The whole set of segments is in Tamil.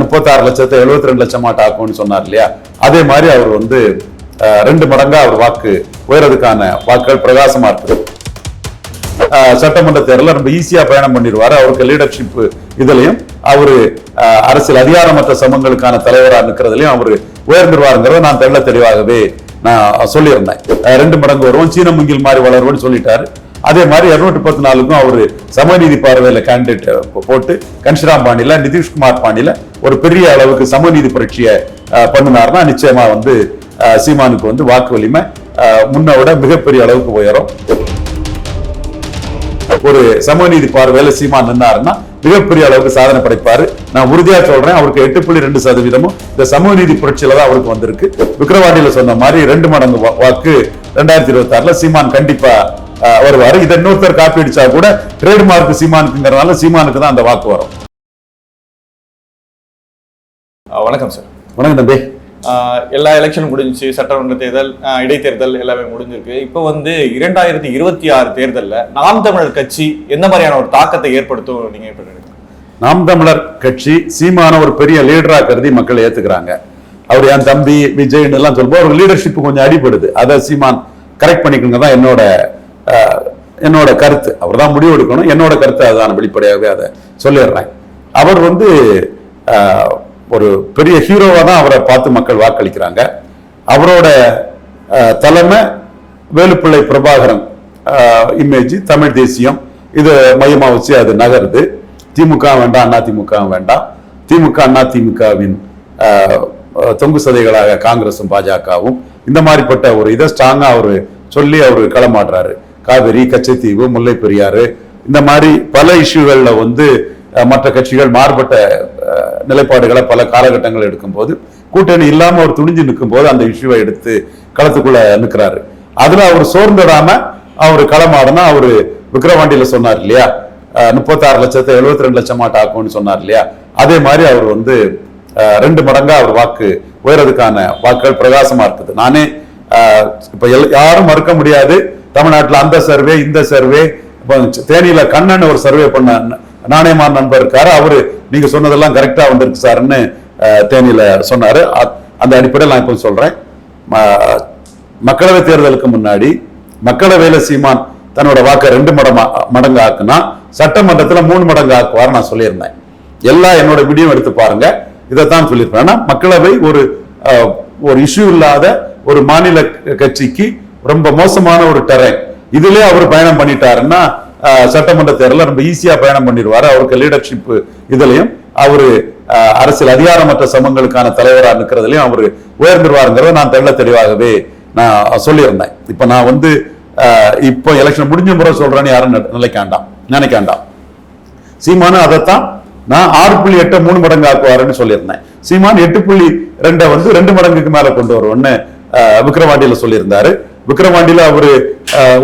முப்பத்தாறு லட்சத்தை எழுபத்தி ரெண்டு லட்சமா டாக்கும்னு சொன்னார் இல்லையா? அதே மாதிரி அவர் வந்து ரெண்டு மடங்கா அவர் வாக்கு உயர்றதுக்கான வாக்குகள் பிரகாசமா இருக்குது. சட்டமன்ற தேர்தலில் ரொம்ப ஈஸியா பயணம் பண்ணிடுவாரு. அவருக்கு லீடர்ஷிப் இதுலயும் அவரு அரசியல் அதிகாரமற்ற சமங்களுக்கான தலைவரா நிற்கிறதுலயும் அவரு உயர்ந்துருவாருங்கிறத நான் தெள்ள தெளிவாகவே நான் சொல்லியிருந்தேன். ரெண்டு மடங்கு வருவோம் சீன முங்கில் மாதிரி வளருவோம்னு சொல்லிட்டாரு. அதே மாதிரி இருநூற்றி பத்து நாலுக்கும் அவரு சமநீதி பார்வையில கேண்டிடேட் போட்டு கன்ஷிராம் பாண்டியில் நிதிஷ்குமார் பாண்டியில் ஒரு பெரிய அளவுக்கு சமநீதி புரட்சியை பண்ணினார்னா பண்ணினாருன்னா நிச்சயமா வந்து சீமானுக்கு வந்து வாக்கு வலிமை முன்ன விட மிகப்பெரிய அளவுக்கு உயரும். ஒரு சமநீதி பார்வையில சீமான் நின்னாருன்னா மிகப்பெரிய அளவுக்கு சாதனை படைப்பாரு. நான் உறுதியா சொல்றேன் அவருக்கு எட்டு புள்ளி ரெண்டு சதவீதமும் இந்த சமூகநீதி புரட்சியில தான் அவருக்கு வந்திருக்கு. விக்கிரவாண்டியில சொன்ன மாதிரி ரெண்டு மடங்கு வாக்கு ரெண்டாயிரத்தி இருபத்தி ஆறுல சீமான் கண்டிப்பா வருவாரு. இதை இன்னொருத்தர் காப்பி அடிச்சா கூட ட்ரேட்மார்க் சீமானுக்குங்கிறதுனால சீமானுக்கு தான் அந்த வாக்கு வரும். வணக்கம் சார் வணக்கம் தம்பி. எல்லா எலெக்ஷனும் முடிஞ்சுச்சு சட்டமன்ற தேர்தல் இடைத்தேர்தல் எல்லாமே முடிஞ்சிருக்கு. இப்போ வந்து இரண்டாயிரத்தி இருபத்தி ஆறு தேர்தல்ல நாம் தமிழர் கட்சி எந்த மாதிரியான ஒரு தாக்கத்தை ஏற்படுத்தும் நீங்க எப்படி நினைக்கிறீங்க? நாம் தமிழர் கட்சி சீமான ஒரு பெரிய லீடரா கருதி மக்கள் ஏத்துக்கிறாங்க. அவர் என் தம்பி விஜய்னு எல்லாம் சொல்லும்போது அவர் லீடர்ஷிப் கொஞ்சம் அடிபடுது. அதை சீமான் கரெக்ட் பண்ணிக்கணுங்க தான் என்னோட என்னோட கருத்து. அவர் தான் முடிவு எடுக்கணும். என்னோட கருத்து அதான் வெளிப்படையாகவே அதை சொல்லிடுறேன். அவர் வந்து ஒரு பெரிய ஹீரோவாக தான் அவரை பார்த்து மக்கள் வாக்களிக்கிறாங்க. அவரோட தலைமை வேலுப்பிள்ளை பிரபாகரன் இமேஜ் தமிழ் தேசியம். இது மையமாக வச்சு அது நகருது. திமுக வேண்டாம் அண்ணா திமுக வேண்டாம். திமுக அண்ணா திமுகவின் தொங்கு சதைகளாக காங்கிரசும் பாஜகவும். இந்த மாதிரிப்பட்ட ஒரு இதை ஸ்ட்ராங்காக அவர் சொல்லி அவர் களமாடுறாரு. காவிரி கச்சத்தீவு முல்லை பெரியாறு இந்த மாதிரி பல இஷ்யூகள்ல வந்து அஹ், மற்ற கட்சிகள் மாறுபட்ட நிலைப்பாடுகளை பல காலகட்டங்கள் எடுக்கும்போது கூட்டணி இல்லாம அவர் துணிஞ்சு நிற்கும்போது அந்த இஷ்யூவை எடுத்து களத்துக்குள்ள நிற்கிறாரு அதுல அவர் சோர்ந்துடாம அவர் களமாடுனா அவரு விக்கிரவாண்டியில சொன்னார் இல்லையா? முப்பத்தாறு லட்சத்தை எழுபத்தி ரெண்டு லட்சமாட்ட ஆக்கும்னு சொன்னார் இல்லையா? அதே மாதிரி அவர் வந்து அஹ், ரெண்டு மடங்கா அவர் வாக்கு உயர்றதுக்கான வாக்குகள் பிரகாசமா இருக்குது. நானே அஹ், இப்ப எல்- யாரும் மறுக்க முடியாது. தமிழ்நாட்டில் அந்த சர்வே இந்த சர்வே இப்போ தேனியில கண்ணன் ஒரு சர்வே பண்ண நாணயமா நாணயமான் நண்பர் இருக்காரு. அவரு நீங்க சொன்னதெல்லாம் கரெக்டா வந்திருக்கு சார்னு தேனியில சொன்னாரு. அ- அந்த அடிப்படையில் நான் இப்போ சொல்றேன். ம- மக்களவை தேர்தலுக்கு முன்னாடி மக்களவையில சீமான் தன்னோட வாக்கை ரெண்டு மடமா மடங்கு ஆக்குனா சட்டமன்றத்தில் மூணு மடங்கு ஆக்குவார் நான் சொல்லியிருந்தேன். எல்லா என்னோட வீடியோ எடுத்து பாருங்க. இதைத்தான் சொல்லியிருப்பேன். ஆனா மக்களவை ஒரு ஒரு இஷ்யூ இல்லாத ஒரு மாநில கட்சிக்கு ரொம்ப மோசமான ஒரு டெரைன் இதுலயே அவர் பயணம் பண்ணிட்டாருன்னா சட்டமன்ற தேர்தலில் ரொம்ப ஈஸியா பயணம் பண்ணிடுவாரு. அவருக்கு லீடர்ஷிப் இதுலயும் அவரு அரசியல் அதிகாரமற்ற சமங்களுக்கான தலைவரா நிற்கிறதுலையும் அவரு உயர்ந்துருவாருங்கிறத நான் தெள்ள தெளிவாகவே நான் சொல்லியிருந்தேன். இப்ப நான் வந்து இப்போ எலெக்ஷன் முடிஞ்ச முறை சொல்றேன்னு யாரும் நிலைக்காண்டாம் நினைக்காண்டாம். நினைக்காண்டாம். சீமானு அதைத்தான் நான் ஆறு புள்ளி எட்டை மூணு மடங்கு ஆக்குவாருன்னு சொல்லியிருந்தேன். சீமான் எட்டு புள்ளி ரெண்டை வந்து ரெண்டு மடங்குக்கு மேல கொண்டு வருவோம்னு விக்ரவாண்டியில சொல்லியிருந்தாரு. விக்கிரவாண்டியில அவரு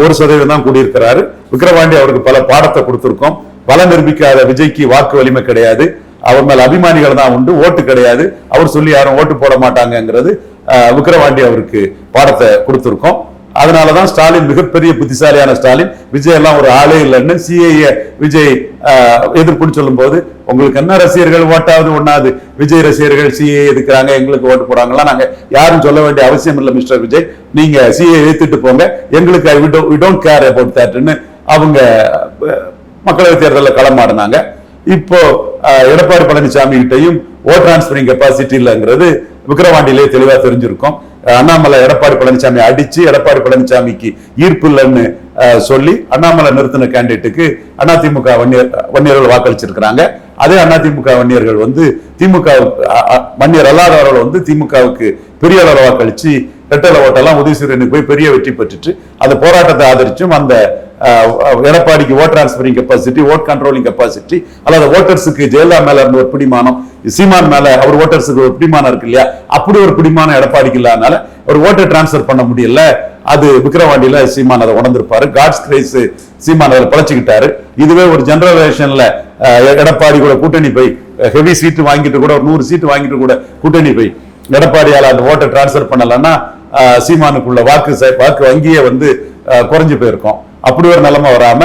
ஒரு சதவீதம் தான் கூடியிருக்கிறாரு. விக்கிரவாண்டி அவருக்கு பல பாடத்தை கொடுத்திருக்கோம். பல நிரூபிக்காத விஜய்க்கு வாக்கு வலிமை கிடையாது. அவர் மேல அபிமானிகள் தான் உண்டு ஓட்டு கிடையாது. அவர் சொல்லி யாரும் ஓட்டு போட மாட்டாங்கங்கிறது அஹ், விக்கிரவாண்டி அவருக்கு பாடத்தை கொடுத்திருக்கோம். அதனால தான் ஸ்டாலின் மிகப்பெரிய புத்திசாலியான ஸ்டாலின். விஜய் எல்லாம் ஒரு ஆளே இல்லைன்னு சிஏஏ விஜய் ஆஹ், எதிர்ப்புன்னு சொல்லும்போது உங்களுக்கு என்ன ரசிகர்கள் ஓட்டாவது ஒன்றாது விஜய் ரசிகர்கள் சிஏ எதுக்குறாங்க? எங்களுக்கு ஓட்டு போறாங்களா நாங்க யாரும் சொல்ல வேண்டிய அவசியம் இல்லை மிஸ்டர் விஜய். நீங்க சிஏ ஏத்துட்டு போங்க. எங்களுக்கு ஐ டோன்ட் கேர் அபவுட் தட்னு அவங்க அஹ், மக்களவை தேர்தலில் களமாடினாங்க. இப்போ எடப்பாடி பழனிசாமி கிட்டையும் ஓ டிரான்ஸ்பரிங் கெப்பாசிட்டி இல்லைங்கிறது விக்கிரவாண்டியிலே தெளிவாக தெரிஞ்சிருக்கும். அண்ணாமலை எடப்பாடி பழனிசாமி அடிச்சு எடப்பாடி பழனிசாமிக்கு ஈர்ப்பு இல்லைன்னு சொல்லி அண்ணாமலை நிறுத்தின கேண்டிடேட்டுக்கு அதிமுக வன்னியர் வன்னியர்கள் வாக்களிச்சிருக்கிறாங்க. அதே அதிமுக வன்னியர்கள் வந்து திமுக வன்னியர் அல்லாதவர்கள் வந்து திமுகவுக்கு பெரிய அளவு வாக்களிச்சு ரெட்டல ஓட்டெல்லாம் உதயசூரியனுக்கு போய் பெரிய வெற்றி பெற்றுட்டு அந்த போராட்டத்தை ஆதரிச்சும் அந்த எடப்பாடிக்கு vote transferring capacity vote controlling capacity அல்லது ஓட்டர்ஸுக்கு ஜெயலலிதா மேல இருந்த ஒரு பிடிமானம் சீமான் மேல அவர் ஓட்டர்ஸுக்கு ஒரு பிடிமானம் இருக்கு இல்லையா? அப்படி ஒரு பிடிமானம் எடப்பாடிக்கு இல்லாதனால ஒரு ஓட்டர் டிரான்ஸ்ஃபர் பண்ண முடியல. அது விக்ரவாண்டியில சீமான் அதை உணர்ந்திருப்பாரு. காட்ஸ் கிரேஸ் சீமான் அதில் பழச்சிக்கிட்டாரு. இதுவே ஒரு ஜெனரல் எடப்பாடி கூட கூட்டணி போய் ஹெவி சீட்டு வாங்கிட்டு கூட ஒரு நூறு சீட்டு வாங்கிட்டு கூட கூட்டணி போய் எடப்பாடியால் அந்த ஓட்டை டிரான்ஸ்ஃபர் பண்ணலன்னா சீமானுக்குள்ள வாக்கு ச- வாக்கு வங்கியே வந்து குறைஞ்சு போயிருக்கோம். அப்படி ஒரு நிலைமை வராம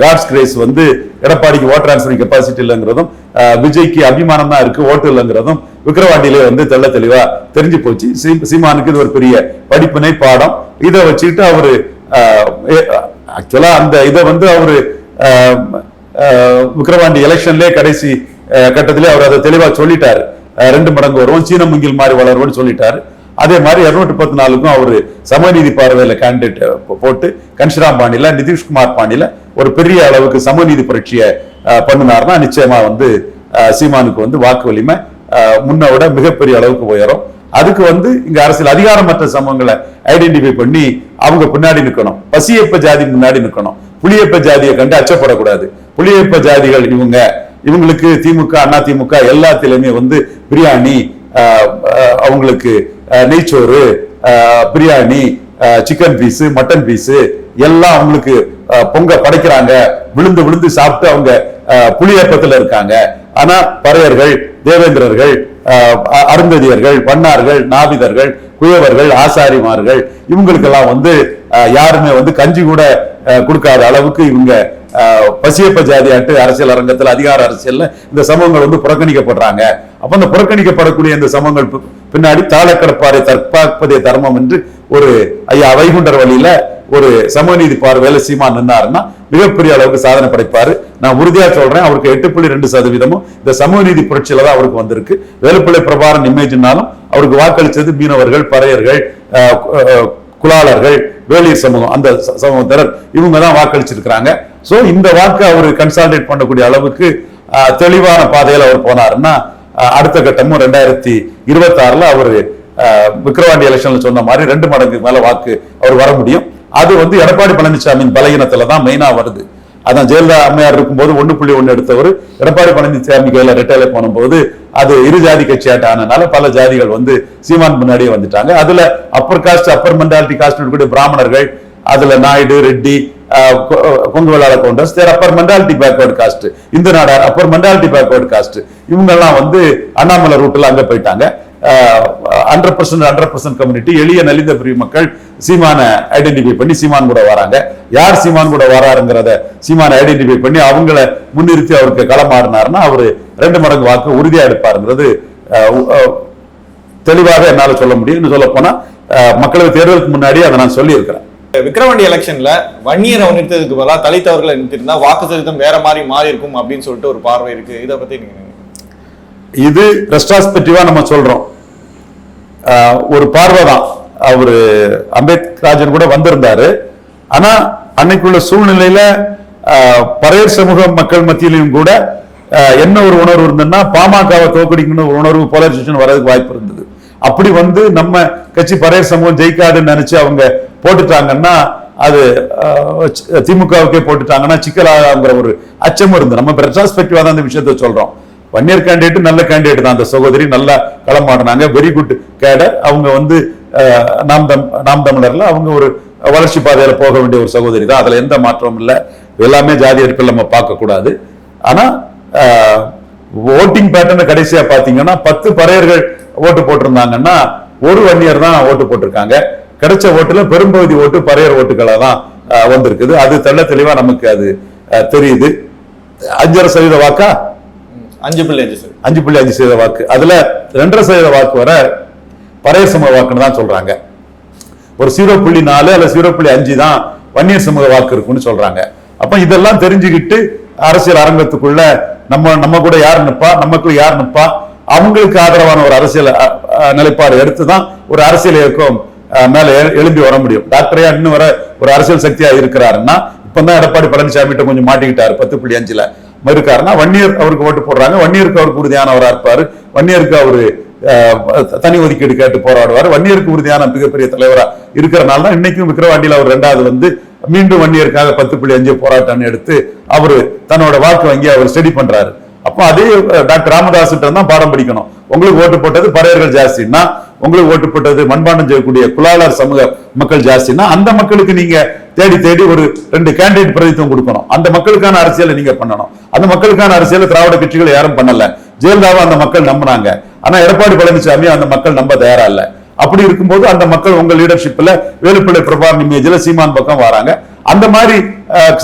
காட்ஸ் கிரேஸ் வந்து எடப்பாடிக்கு ஓட் டிரான்ஸ்ஃபரிங் கெப்பாசிட்டி இல்லைங்கிறதும் விஜய்க்கு அபிமானம் தான் இருக்கு ஓட்டு இல்லைங்கிறதும் விக்கிரவாண்டியிலே வந்து தெள்ள தெளிவா தெரிஞ்சு போச்சு. சீமானுக்கு இது ஒரு பெரிய படிப்பினை பாடம். இதை வச்சுக்கிட்டு அவரு ஆக்சுவலா அந்த இதை வந்து அவரு அஹ், அஹ், விக்கிரவாண்டி எலெக்ஷன்லயே கடைசி கட்டத்திலே அவர் அதை தெளிவா சொல்லிட்டாரு. ரெண்டு மடங்கு வருவோம் சீன முங்கில் மாதிரி வளருவோம்னு சொல்லிட்டாரு. அதே மாதிரி இருநூற்றி பத்து நாலுக்கும் அவரு சமநீதி பார்வையில் கேண்டிடேட் போட்டு கன்ஷிராம் பாண்டியில் நிதிஷ்குமார் பாண்டியில் ஒரு பெரிய அளவுக்கு சமநீதி புரட்சியை பண்ணினார்னா நிச்சயமாக நிச்சயமா வந்து சீமானுக்கு வந்து வாக்கு வலிமை முன்னோட முன்ன விட மிகப்பெரிய அளவுக்கு உயரும். அதுக்கு வந்து இங்க அரசியல் அதிகாரமற்ற சமூகங்களை ஐடென்டிஃபை பண்ணி அவங்க பின்னாடி நிற்கணும் பசியப்ப ஜாதி முன்னாடி நிற்கணும் புளியப்ப ஜாதியை கண்டு அச்சப்படக்கூடாது. புளியப்ப ஜாதிகள் இவங்க இவங்களுக்கு திமுக அண்ணா திமுக எல்லாத்திலுமே வந்து பிரியாணி அவங்களுக்கு நெய்ச்சோறு biryani chicken piece mutton piece எல்லாம் அவங்களுக்கு பொங்கல் பொங்க படைக்கிறாங்க. விழுந்து விழுந்து சாப்பிட்டு அவங்க புளியப்பத்தில் இருக்காங்க. ஆனா பறையர்கள் தேவேந்திரர்கள் அருந்ததியர்கள் வண்ணார்கள் நாவிதர்கள் குயவர்கள் ஆசாரிமார்கள் இவங்களுக்கெல்லாம் வந்து யாருமே வந்து கஞ்சி கூட கொடுக்காத அளவுக்கு இவங்க பசியப்ப ஜாதியாட்டு அரசியல் அரங்கத்தில் அதிகார அரசியலில் இந்த சமூகங்கள் வந்து புறக்கணிக்கப்படுறாங்க. அப்போ அந்த புறக்கணிக்கப்படக்கூடிய இந்த சமூகங்கள் பின்னாடி தாளக்கடப்பாறை தற்காப்பதே தர்மம் என்று ஒரு ஐயா வைகுண்டர் வழியில ஒரு சமூகநீதி பார்வையில சீமா நின்னாருன்னா மிகப்பெரிய அளவுக்கு சாதனை படைப்பாரு. நான் உறுதியா சொல்றேன் அவருக்கு எட்டு புள்ளி ரெண்டு சதவீதமும் இந்த சமூகநீதி புரட்சியில தான் அவருக்கு வந்திருக்கு. வேலுப்பிள்ளை பிரபாரன் இமேஜ்னாலும் அவருக்கு வாக்களித்தது மீனவர்கள் பறையர்கள் குலாளர்கள் வேளிர் சமூகம் அந்த சமூகத்தினர் இவங்க தான் வாக்களிச்சிருக்கிறாங்க. ஸோ இந்த வாக்கை அவர் கன்சால்டேட் பண்ணக்கூடிய அளவுக்கு தெளிவான பாதையில் அவர் போனாருன்னா அடுத்த கட்டமும் ரெண்டாயிரத்தி இருபத்தாறில் அவர் விக்ரவாண்டி எலெக்ஷன்ல சொன்ன மாதிரி ரெண்டு மடங்கு மேலே வாக்கு அவர் வர முடியும். அது வந்து எடப்பாடி பழனிசாமியின் பலகீனத்தில் தான் மெயினா வருது. அதான் ஜெயலலிதா அம்மையார் இருக்கும்போது ஒன்று புள்ளி ஒன்று எடுத்தவர் எடப்பாடி பழனிசாமி கையில் ரெட்டையில போனும்போது அது இரு ஜாதி கட்சியாட்ட ஆனனால பல ஜாதிகள் வந்து சீமான் முன்னாடியே வந்துட்டாங்க. அதுல upper caste upper mentality caste இருக்கக்கூடிய பிராமணர்கள் அதுல Naidu Reddy ah, Gounders there upper mentality backward caste இந்த Nadar upper mentality backward caste இவங்கெல்லாம் வந்து அண்ணாமலை ரூட்ல அங்க போயிட்டாங்க. Hundred percent hundred percent community எளிய நலிந்த பிரிவு மக்கள் சீமான ஐடென்டிஃபை பண்ணி சீமான் கூட வராங்க. யார் சீமான் கூட வராருங்கிறத சீமான ஐடென்டிஃபை பண்ணி அவங்கள முன்னிறுத்தி அவருக்கு களமாறினார்னா அவர் ரெண்டு மடங்கு வாக்கு உறுதியாக எடுப்பாருங்கிறது தெளிவாக என்னால சொல்ல முடியும் சொல்ல போனால் மக்களவை தேர்தலுக்கு முன்னாடி அதை நான் சொல்லியிருக்கிறேன். விக்ரவாண்டி எலெக்ஷன்ல வன்னியரை நிறுத்ததுக்கு பதிலாக தலித்தவர்களை நிறுத்திருந்தா வாக்கு சதவீதம் வேற மாதிரி மாறி இருக்கும் அப்படின்னு சொல்லிட்டு ஒரு பார்வை இருக்கு. இதை பத்தி நீங்க இது ரெஸ்ட்ராஸ்பெக்டிவா நம்ம சொல்றோம். ஒரு பார்வை தான். அவரு அம்பேத்கராஜன் கூட வந்திருந்தாரு. ஆனா அன்னைக்குள்ள சூழ்நிலையில பறையர் சமூக மக்கள் மத்தியிலையும் கூட என்ன ஒரு உணர்வு இருந்ததுன்னா பாமகவை தோக்கடிக்கணும் ஒரு உணர்வு போலரைசேஷன் வர்றதுக்கு வாய்ப்பு இருந்தது. அப்படி வந்து நம்ம கட்சி பறையர் சமூகம் ஜெயிக்காதுன்னு நினைச்சு அவங்க போட்டுட்டாங்கன்னா அது திமுகவுக்கே போட்டுட்டாங்கன்னா சிக்கலாகிற ஒரு அச்சமும் இருந்து நம்ம ரெட்ராஸ்பெக்டிவா தான் அந்த விஷயத்த சொல்றோம். வன்னியர் கேண்டிடேட் நல்ல கேண்டிடேட் தான். அந்த சகோதரி நல்லா களமாடினாங்க வெரி குட் கேடர் அவங்க வந்து நாம் தம் நாம் தமிழர்ல அவங்க ஒரு வளர்ச்சி பாதையில போக வேண்டிய ஒரு சகோதரி தான். அதுல எந்த மாற்றமும் இல்லை. எல்லாமே ஜாதி அடிப்பில் நம்ம பார்க்கக்கூடாது. ஆனால் ஓட்டிங் பேட்டர்ன் கடைசியா பாத்தீங்கன்னா பத்து பறையர்கள் ஓட்டு போட்டிருந்தாங்கன்னா ஒரு வன்னியர் தான் ஓட்டு போட்டிருக்காங்க. கிடைச்ச ஓட்டுல பெரும்பகுதி ஓட்டு பறையர் ஓட்டுகளா தான் வந்திருக்குது. அது தெள்ள தெளிவா நமக்கு அது தெரியுது. அஞ்சரை சதவீத வாக்கா? அஞ்சு புள்ளி அஞ்சு சார் அஞ்சு புள்ளி அஞ்சு சதவீத வாக்கு. அதுல ரெண்டரை சதவீத வாக்கு வர பறைய சமூக வாக்குன்னு தான் சொல்றாங்க. ஒரு ஜீரோ புள்ளி நாலு அல்ல ஜீரோ புள்ளி அஞ்சு தான் வன்னியர் சமூக வாக்கு இருக்குன்னு சொல்றாங்க. அப்ப இதெல்லாம் தெரிஞ்சுக்கிட்டு அரசியல் அரங்கத்துக்குள்ள நம்ம நம்ம கூட யார் நிப்பா? நமக்குள்ள யார் நிப்பா? அவங்களுக்கு ஆதரவான ஒரு அரசியல் நிலைப்பாடு எடுத்து தான் ஒரு அரசியல் இயக்கம் மேல எழும்பி வர முடியும். டாக்டரையா இன்னும் வர ஒரு அரசியல் சக்தியா இருக்கிறாருன்னா இப்பதான் எடப்பாடி பழனிசாமி கிட்ட கொஞ்சம் மாட்டிக்கிட்டாரு பத்து புள்ளி அஞ்சுல. இருக்காருன்னா வன்னியர் அவருக்கு ஓட்டு போடுறாங்க. வன்னியருக்கு அவருக்கு உறுதியானவரா இருப்பாரு. வன்னியருக்கு அவரு தனி ஒதுக்கீடு கேட்டு போராடுவார். வன்னியருக்கு உறுதியான மிகப்பெரிய தலைவராக இருக்கிறனால தான் இன்னைக்கும் விக்கிரவாண்டியில் அவர் ரெண்டாவது வந்து மீண்டும் வன்னியருக்காக பத்து புள்ளி அஞ்சு போராட்டம்னு எடுத்து அவர் தன்னோட வாக்கு வங்கி அவர் ஸ்டடி பண்றாரு. அப்போ அதே டாக்டர் ராமதாஸ் தான் பாடம் படிக்கணும். உங்களுக்கு ஓட்டு போட்டது பறையர்கள் ஜாஸ்தின்னா உங்களுக்கு ஓட்டு போட்டது மண்பாண்டம் செய்யக்கூடிய குலாளர் சமூக மக்கள் ஜாஸ்தின்னா அந்த மக்களுக்கு நீங்க தேடி தேடி ஒரு ரெண்டு கேண்டிடேட் பிரதித்துவம் கொடுக்கணும். அந்த மக்களுக்கான அரசியலை நீங்க பண்ணணும். அந்த மக்களுக்கான அரசியலை திராவிட கட்சிகள் யாரும் பண்ணல. ஜெயலலிதாவை அந்த மக்கள் நம்பினாங்க. ஆனா எடப்பாடி பழனிசாமி அந்த மக்கள் நம்ப தயாரா இல்ல. அப்படி இருக்கும்போது அந்த மக்கள் உங்க லீடர்ஷிப்ல வேலுப்பிள்ளை பிரபாகரன் இமேஜ்ல சீமான் பக்கம் வராங்க. அந்த மாதிரி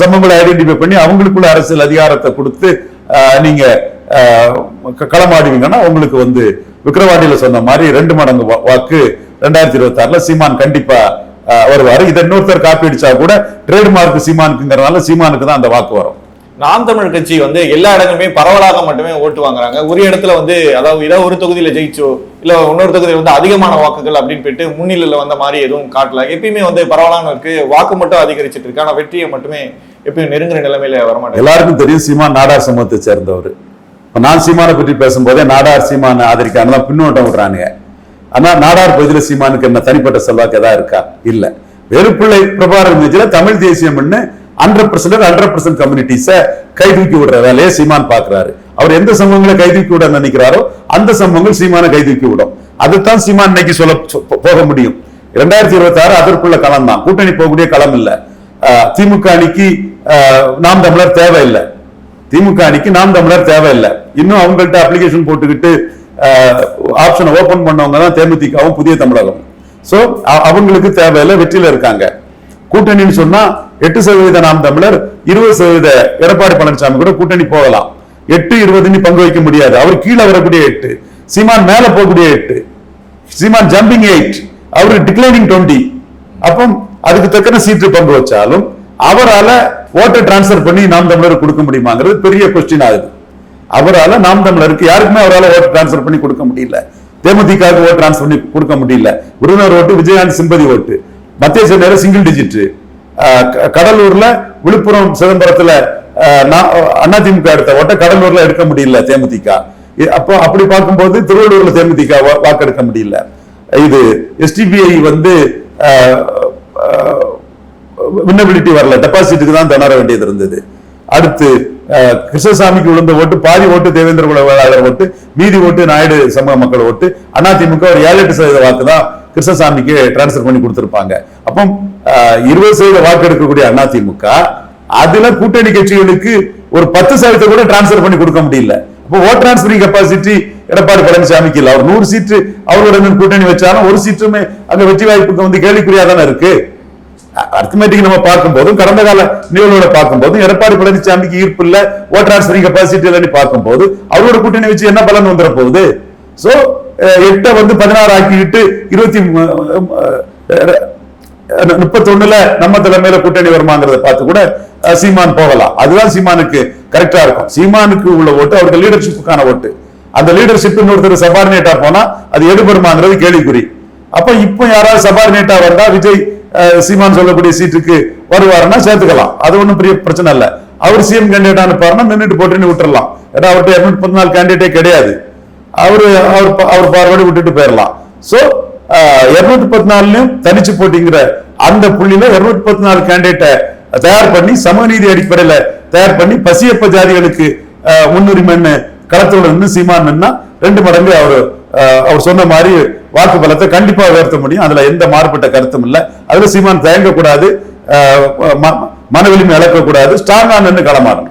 சம்பவங்களை ஐடென்டிஃபை பண்ணி அவங்களுக்குள்ள அரசியல் அதிகாரத்தை கொடுத்து நீங்க க- களமாடுவீங்கன்னா உங்களுக்கு வந்து விக்ரவாண்டியில சொன்ன மாதிரி ரெண்டு மடங்கு வாக்கு ரெண்டாயிரத்தி இருபத்தி ஆறுல சீமான் கண்டிப்பா வருவாரு. இதை இன்னொருத்தர் காப்பி அடிச்சா கூட ட்ரேட்மார்க் சீமானுக்குங்கிறதுனால சீமானுக்கு தான் அந்த வாக்கு வரும். நாம் தமிழ் கட்சி வந்து எல்லா இடங்களுமே பரவலாக மட்டுமே ஓட்டு வாங்குறாங்க. ஒரு இடத்துல வந்து அதாவது ஏதோ ஒரு தொகுதியில ஜெயிச்சோ இல்ல இன்னொரு தொகுதியில் வந்து அதிகமான வாக்குகள் அப்படின்னு போயிட்டு முன்னிலையில வந்த மாதிரி எதுவும் காட்டல. எப்பயுமே வந்து பரவலான இருக்கு. வாக்கு மட்டும் அதிகரிச்சுட்டு இருக்கு. ஆனா வெற்றியை மட்டுமே எப்பயும் நெருங்குற நிலைமையில வரமாட்டேன் எல்லாருக்கும் தெரியும் சீமான் நாடார் சமூகத்தை சேர்ந்தவர். இப்போ நான் சீமானை பற்றி பேசும்போதே நாடார் சீமான ஆதரிக்காங்க பின்னோட்டம் விடுறானுங்க. ஆனா நாடார் பகுதியில் சீமானுக்கு என்ன தனிப்பட்ட செல்வாக்கு ஏதாவது இருக்கா? இல்ல. வெறுப்பிள்ளை பிரபாகரன் மீதுல தமிழ் தேசியம்னு ஹண்ட்ரட் பர்சன்ட் ஹண்ட்ரட் பர்சன்ட் கம்யூனிட்டிஸை கை தூக்கி விடுற வேலையை சீமான் பாக்குறாரு அவர் எந்த சமூகங்களை கை தூக்கி விட நினைக்கிறாரோ அந்த சமூகங்கள் சீமானை கை தூக்கி விடும். அதுதான் சீமான் இன்னைக்கு சொல்ல சொ- போக முடியும். இரண்டாயிரத்தி இருபத்தி ஆறு அதற்குள்ள களம் தான். கூட்டணி போகக்கூடிய களம் இல்ல. ஆஹ் திமுக அணிக்கு ஆஹ் நாம் தமிழர் தேவையில்லை. திமுக அணிக்கு நாம் தமிழர் தேவையில்லை. இன்னும் அவங்கள்ட்ட அப்ளிகேஷன் போட்டுக்கிட்டு ஆப்ஷனை ஓபன் பண்ணவங்க தான் தேமுதிகவும் புதிய தமிழகம். சோ அவங்களுக்கு தேவையில்லை வெற்றியில இருக்காங்க. கூட்டணின்னு சொன்னா எட்டு சதவீத நாம் தமிழர் இருபது சதவீத எடப்பாடி பழனிசாமி கூட கூட்டணி போகலாம். எட்டு இருபதுன்னு பங்கு வைக்க முடியாது. அவர் கீழே வரக்கூடிய எட்டு சீமான் மேல போகக்கூடிய எட்டு சீமான் ஜம்பிங் எயிட் அவரு டிக்ளைனிங் டுவெண்ட்டி அப்போ அதுக்கு தக்கன சீட்டு பங்கு வச்சாலும் அவரால ஓட்டை டிரான்ஸ்ஃபர் பண்ணி நாம் தமிழருக்கு கொடுக்க முடியுமாங்கிறது பெரிய கொஸ்டின் ஆகுது. அவரால நாம் தமிழருக்கு யாருக்குமே அவரால ஓட்டு டிரான்ஸ்ஃபர் பண்ணி கொடுக்க முடியல. தேமுதிகவுக்கு ஓட்டு டிரான்ஸ்ஃபர் பண்ணி கொடுக்க முடியல. விருதுநகர் ஓட்டு விஜயகாந்த் சிம்பதி ஓட்டு. மத்திய சென்னையில் சிங்கிள் டிஜிட் கடலூர்ல விழுப்புரம் சிதம்பரத்துல அஹ், நா- அதிமுக எடுத்த ஓட்ட கடலூர்ல எடுக்க முடியல தேமுதிக. அப்போ அப்படி பார்க்கும்போது திருவள்ளூர்ல தேமுதிக வாக்கெடுக்க முடியல. இது எஸ்டிபிஐ வந்து வின்னபிலிட்டி வரல. டெபாசிட்டுக்கு தான் திணற வேண்டியது இருந்தது. அடுத்து கிருஷ்ணசாமிக்கு விழுந்த ஓட்டு பாதி ஓட்டு தேவேந்திர குல வேளாளர் ஓட்டு மீதி ஓட்டு நாயுடு சமூக மக்கள் ஓட்டு அதிமுக ஒரு ஏழு எட்டு சதவீத வாக்கு தான் கிருஷ்ணசாமிக்கு டிரான்ஸ்ஃபர் பண்ணி கொடுத்திருப்பாங்க. அப்போ இருபது சதவீத வாக்கு எடுக்கக்கூடிய அதிமுக அதுல கூட்டணி கட்சிகளுக்கு ஒரு பத்து சதவீதத்தை கூட டிரான்ஸ்ஃபர் பண்ணி கொடுக்க முடியல. அப்போ ஓட் டிரான்ஸ்பரிங் கெப்பாசிட்டி எடப்பாடி பழனிசாமிக்கு இல்லை. அவர் நூறு சீட்டு அவரோட கூட்டணி வச்சாலும் ஒரு சீட்டுமே அங்க வெற்றி வாய்ப்புக்கு வந்து கேள்விக்குறியா தானே இருக்கு. அர்த்தமேட்டிக் நம்ம பார்க்கும்போதும் கடந்த கால நிகழ்வுகளை பார்க்கும்போதும் எடப்பாடி பழனிசாமிக்கு ஈர்ப்பு இல்ல ஓட் டிரான்ஸ்பரிங் கெப்பாசிட்டி இல்லைன்னு பார்க்கும்போது அவரோட கூட்டணி வச்சு என்ன பலன் வந்துட போகுது? சோ எட்டை வந்து பதினாறு ஆக்கிக்கிட்டு இருபத்தி முப்பத்தொன்னுல நம்ம தலைமையில கூட்டணி வருமாங்கிறத பார்த்து கூட சீமான் போகலாம். அதுதான் சீமானுக்கு கரெக்டா இருக்கும். சீமானுக்கு உள்ள ஓட்டு அவருக்கு லீடர்ஷிப்புக்கான ஓட்டு. அந்த லீடர்ஷிப் இன்னொருத்தர் சபார்டினேட்டா போனா அது எடுபடுமாங்கிறது கேள்விக்குறி. அப்ப இப்போ யாராவது சபார்டினேட்டா வந்தா விஜய் அஹ், சீமான் சொல்லக்கூடிய சீட்டுக்கு வருவாருன்னா சேர்த்துக்கலாம். அது ஒன்றும் பெரிய பிரச்சனை இல்ல. அவர் சிஎம் கேண்டிடேட் அனுப்பாருன்னா நின்னுட்டு போட்டுன்னு விட்டுறலாம். ஏன்னா அவர்கிட்ட இருநூத்தி பத்து நாள் கேண்டிடேட்டே கிடையாது. அவரு அவர் அவர் பார்வையோட விட்டுட்டு போயிடலாம் சோ இருநூத்தி பத்து நாலுலையும் தனிச்சு போட்டிங்கிற அந்த புள்ளியில இருநூத்தி பத்து நாலு கேண்டிடேட்டை தயார் பண்ணி சமநீதி அடிப்படையில தயார் பண்ணி பசியப்ப ஜாதிகளுக்கு முன்னுரிமைன்னு களத்தோட நின்று சீமான்னு ரெண்டு மடங்கு அவர் அவர் சொன்ன மாதிரி வாக்கு பலத்தை கண்டிப்பா உயர்த்த முடியும். அதுல எந்த மாறுபட்ட கருத்தும் இல்ல. அதுல சீமான் தயங்கக்கூடாது மனவெளிமை இழக்கக்கூடாது ம- ஸ்ட்ராங்கா நின்று களமாறணும்